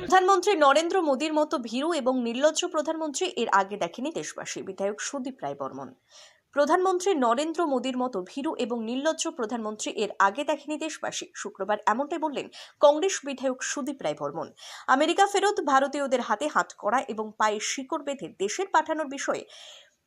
প্রধানমন্ত্রী নরেন্দ্র মোদীর মতো ভীরু এবং নির্লজ্জ প্রধানমন্ত্রী এর আগে দেখেনি দেশবাসী, বিধায়ক সুদীপ রায় বর্মন। প্রধানমন্ত্রী নরেন্দ্র মোদীর মতো ভীরু এবং নির্লজ্জ প্রধানমন্ত্রী এর আগে দেখেনি দেশবাসী, শুক্রবার এমনটাই বললেন কংগ্রেস বিধায়ক সুদীপ রায় বর্মন। আমেরিকা ফেরত ভারতীয়দের হাতে হাত করা এবং পায়ে শিকড় বেঁধে দেশের পাঠানোর বিষয়ে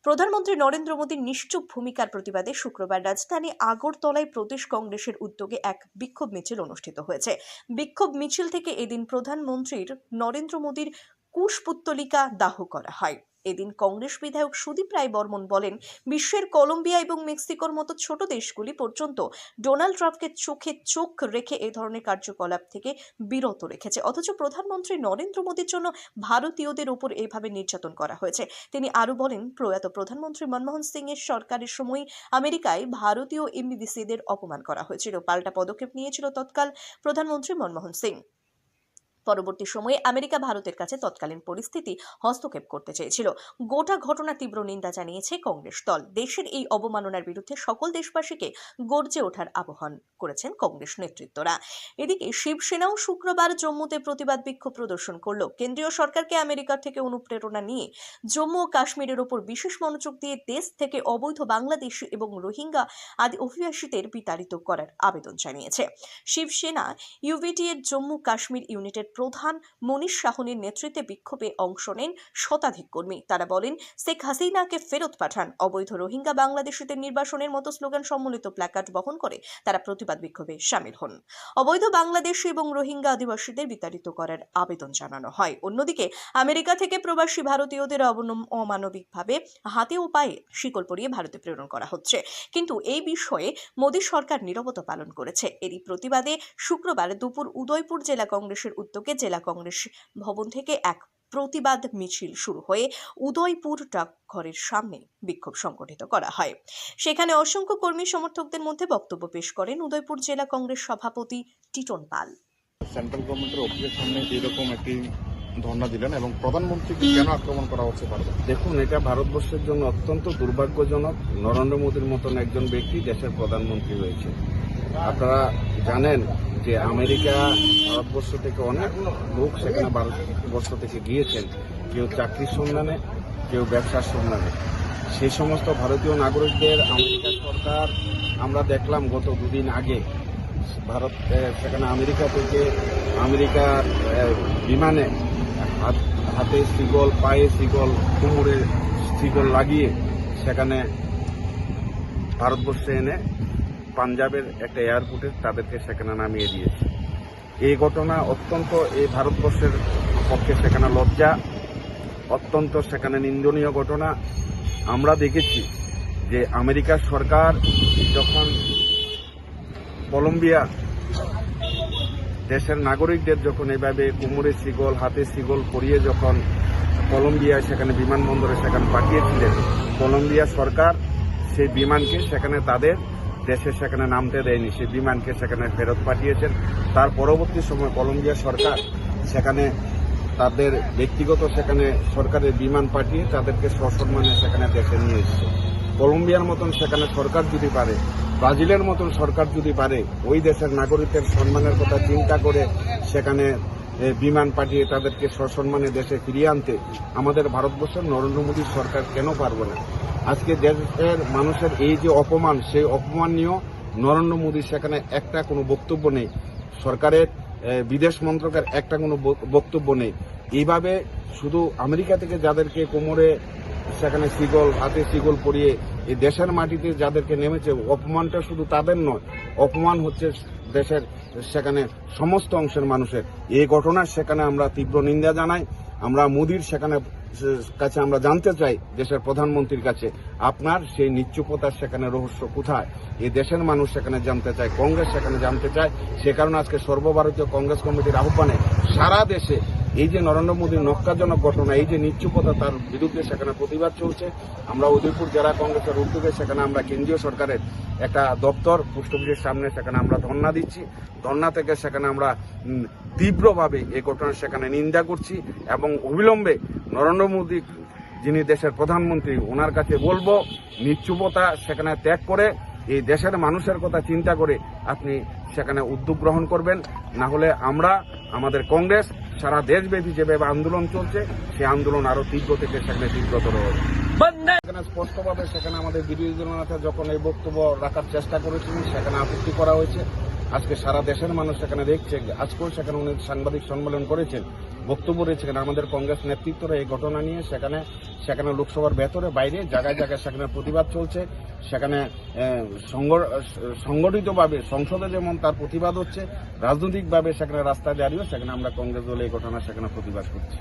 প্রধানমন্ত্রী নরেন্দ্র মোদীর নিশ্চুপ ভূমিকার প্রতিবাদে শুক্রবার রাজধানী আগরতলায় প্রদেশ কংগ্রেসের উদ্যোগে এক বিক্ষোভ মিছিল অনুষ্ঠিত হয়েছে। বিক্ষোভ মিছিল থেকে এদিন প্রধানমন্ত্রীর নরেন্দ্র মোদীর কুশপুত্তলিকা দাহ করা হয়। এদিন কংগ্রেস বিধায়ক সুদীপ রায় বর্মন বলেন, বিশ্বের কলম্বিয়া এবং মেক্সিকোর মতো ছোট দেশগুলি পর্যন্ত ডোনাল্ড ট্রাম্পকে চোখে চোখ রেখে এ ধরনের কার্যকলাপ থেকে বিরত রেখেছে। অথচ প্রধানমন্ত্রী নরেন্দ্র মোদীর জন্য ভারতীয়দের উপর এভাবে নির্যাতন করা হয়েছে। তিনি আরও বলেন, প্রয়াত প্রধানমন্ত্রী মনমোহন সিং এর সরকারের সময় আমেরিকায় ভারতীয় এমবিবিসিদের অপমান করা হয়েছিল। পাল্টা পদক্ষেপ নিয়েছিল তৎকাল প্রধানমন্ত্রী মনমোহন সিং। পরবর্তী সময়ে আমেরিকা ভারতের কাছে তৎকালীন পরিস্থিতি হস্তক্ষেপ করতে চেয়েছিল। গোটা ঘটনা তীব্র নিন্দা জানিয়েছে কংগ্রেস দল। দেশের এই অবমাননার বিরুদ্ধে সকল দেশবাসীকে গর্জে ওঠার আহ্বান করেছেন কংগ্রেস নেতৃত্বরা। এদিকে শিবসেনাও শুক্রবার জম্মুতে প্রতিবাদ বিক্ষোভ প্রদর্শন করল। কেন্দ্রীয় সরকারকে আমেরিকা থেকে অনুপ্রেরণা নিয়ে জম্মু ও কাশ্মীরের ওপর বিশেষ মনোযোগ দিয়ে দেশ থেকে অবৈধ বাংলাদেশি এবং রোহিঙ্গা আদি অভিবাসীদের বিতাড়িত করার আবেদন জানিয়েছে। শিবসেনা ইউভিটি এর জম্মু কাশ্মীর ইউনিটের প্রধান মনীষ সাহনের নেতৃত্বে বিক্ষোভে অংশ নেন শতাধিক কর্মী। তারা বলেন, শেখ হাসিনাকে ফেরত পাঠান। অবৈধ রোহিঙ্গা বাংলাদেশিদের নির্বাসনের মতো স্লোগান সম্মিলিত প্ল্যাকার্ড বহন করে তারা প্রতিবাদ বিক্ষোভে সামিল হন। অবৈধ বাংলাদেশি এবং রোহিঙ্গা আদিবাসীদের বিতাড়িত করার আবেদন জানানো হয়। অন্যদিকে, আমেরিকা থেকে প্রবাসী ভারতীয়দের অমানবিকভাবে হাতে ও পায়ে শিকল পরিয়ে ভারতে প্রেরণ করা হচ্ছে। কিন্তু এই বিষয়ে মোদী সরকার নিরবতা পালন করেছে। এরই প্রতিবাদে শুক্রবার দুপুর উদয়পুর জেলা কংগ্রেসের উদ্যোগে জেলা কংগ্রেস ভবন থেকে এক প্রতিবাদ মিছিল শুরু হয়ে উদয়পুর ডাকঘরের সামনে বিক্ষোভ সংগঠিত করা হয়। সেখানে অসংখ্য কর্মী সমর্থকদের মধ্যে বক্তব্য পেশ করেন উদয়পুর জেলা কংগ্রেস সভাপতি টিটন পাল। সেন্ট্রাল গভর্নমেন্টের অফিসের সামনে এরকম একটি ধর্ণা দিলেন এবং প্রধানমন্ত্রীকে কেন আক্রমণ করা হচ্ছে পারবেন দেখুন এটা ভারতবর্ষের জন্য অত্যন্ত দুর্ভাগ্যজনক। নরেন্দ্র মোদীর মতন একজন ব্যক্তি দেশের প্রধানমন্ত্রী হয়েছে। আপনারা জানেন যে আমেরিকা ভারতবর্ষ থেকে অনেক লোক সেখানে ভারতবর্ষ থেকে গিয়েছেন। কেউ চাকরির সন্ধানে, কেউ ব্যবসার সন্ধানে। সেই সমস্ত ভারতীয় নাগরিকদের আমেরিকা সরকার আমরা দেখলাম গত দুদিন আগে। ভারত সেখানে আমেরিকা থেকে আমেরিকার বিমানে হাত- সিগল পায়ে সিগল কোমরে সিগল লাগিয়ে সেখানে ভারতবর্ষে এনে পাঞ্জাবের একটা এয়ারপোর্টে তাদেরকে সেখানে নামিয়ে দিয়েছে। এই ঘটনা অত্যন্ত এই ভারতবর্ষের পক্ষে সেখানে লজ্জা, অত্যন্ত সেখানে নিন্দনীয় ঘটনা। আমরা দেখেছি যে আমেরিকার সরকার যখন কলম্বিয়া দেশের নাগরিকদের যখন এভাবে কোমরে সিগল হাতে সিগল পরিয়ে যখন কলম্বিয়া সেখানে বিমানবন্দরে সেখানে পাঠিয়েছিলেন, কলম্বিয়া সরকার সেই বিমানকে সেখানে তাদের দেশে সেখানে নামতে দেয়নি, সেই বিমানকে সেখানে ফেরত পাঠিয়েছেন। তার পরবর্তী সময় কলম্বিয়া সরকার সেখানে তাদের ব্যক্তিগত সেখানে সরকারের বিমান পাঠিয়ে তাদেরকে সসম্মানে সেখানে দেশে নিয়ে এসছে কলম্বিয়ার মতন সেখানে সরকার যদি পারে, ব্রাজিলের মতন সরকার যদি পারে, ওই দেশের নাগরিকের সম্মানের কথা চিন্তা করে সেখানে বিমান পাঠিয়ে তাদেরকে সসম্মানে দেশে ফিরিয়ে আনতে আমাদের ভারতবর্ষের নরেন্দ্র মোদীর সরকার কেন পারবে না? আজকে দেশের মানুষের এই যে অপমান, সেই অপমান নিয়েও নরেন্দ্র মোদীর সেখানে একটা কোনো বক্তব্য নেই। সরকারের বিদেশ মন্ত্রকের একটা কোনো বক্তব্য নেই। এইভাবে শুধু আমেরিকা থেকে যাদেরকে কোমরে সেখানে সিগল হাতে সিগল পরিয়ে এই দেশের মাটিতে যাদেরকে নেমেছে, অপমানটা শুধু তাদের নয়, অপমান হচ্ছে দেশের সেখানে সমস্ত অংশের মানুষের। এই ঘটনার সেখানে আমরা তীব্র নিন্দা জানাই। আমরা মোদির সেখানে, কাছে আমরা জানতে চাই দেশের প্রধানমন্ত্রীর কাছে, আপনার সেই নিচ্চুপতার সেখানে রহস্য কোথায়? এই দেশের মানুষ সেখানে জানতে চায়, কংগ্রেস সেখানে জানতে চায়। সে কারণে আজকে সর্বভারতীয় কংগ্রেস কমিটির আহ্বানে সারা দেশে এই যে নরেন্দ্র মোদীর নক্কাজনক ঘটনা, এই যে নিশ্চুপতা তার বিরুদ্ধে সেখানে প্রতিবাদ চলছে, আমরা উদয়পুর জেলা কংগ্রেসের উদ্যোগে সেখানে আমরা কেন্দ্রীয় সরকারের একটা দপ্তর, পোস্ট অফিসের সামনে সেখানে আমরা ধর্ণা দিচ্ছি। ধর্ণা থেকে সেখানে আমরা তীব্রভাবে এই ঘটনা সেখানে নিন্দা করছি এবং অবিলম্বে নরেন্দ্র মোদী, যিনি দেশের প্রধানমন্ত্রী, ওনার কাছে বলব, নিশ্চুপতা সেখানে ত্যাগ করে, এই দেশের মানুষের কথা চিন্তা করে আপনি সেখানে উদ্যোগ গ্রহণ করবেন। না হলে আমরা আমাদের কংগ্রেস সারা দেশব্যাপী যেভাবে আন্দোলন চলছে সে আন্দোলন আরও তীব্র থেকে সেখানে তীব্রতর সেখানে স্পষ্টভাবে সেখানে আমাদের বিরোধী দলনেতা যখন এই বক্তব্য রাখার চেষ্টা করেছিলেন সেখানে আপত্তি করা হয়েছে। আজকে সারা দেশের মানুষ সেখানে দেখছে। আজকেও সেখানে উনি সাংবাদিক সম্মেলন করেছেন। বক্তব্য রয়েছেন আমাদের কংগ্রেস নেতৃত্বরা এই ঘটনা নিয়ে। সেখানে সেখানে লোকসভার ভেতরে, বাইরে, জায়গায় জায়গায় সেখানে প্রতিবাদ চলছে। সেখানে সংগঠিতভাবে, সংসদে যেমন তার প্রতিবাদ হচ্ছে, রাজনৈতিকভাবে সেখানে রাস্তায় দাঁড়িয়েও সেখানে আমরা কংগ্রেস দল এই ঘটনা, সেখানে প্রতিবাদ করছি।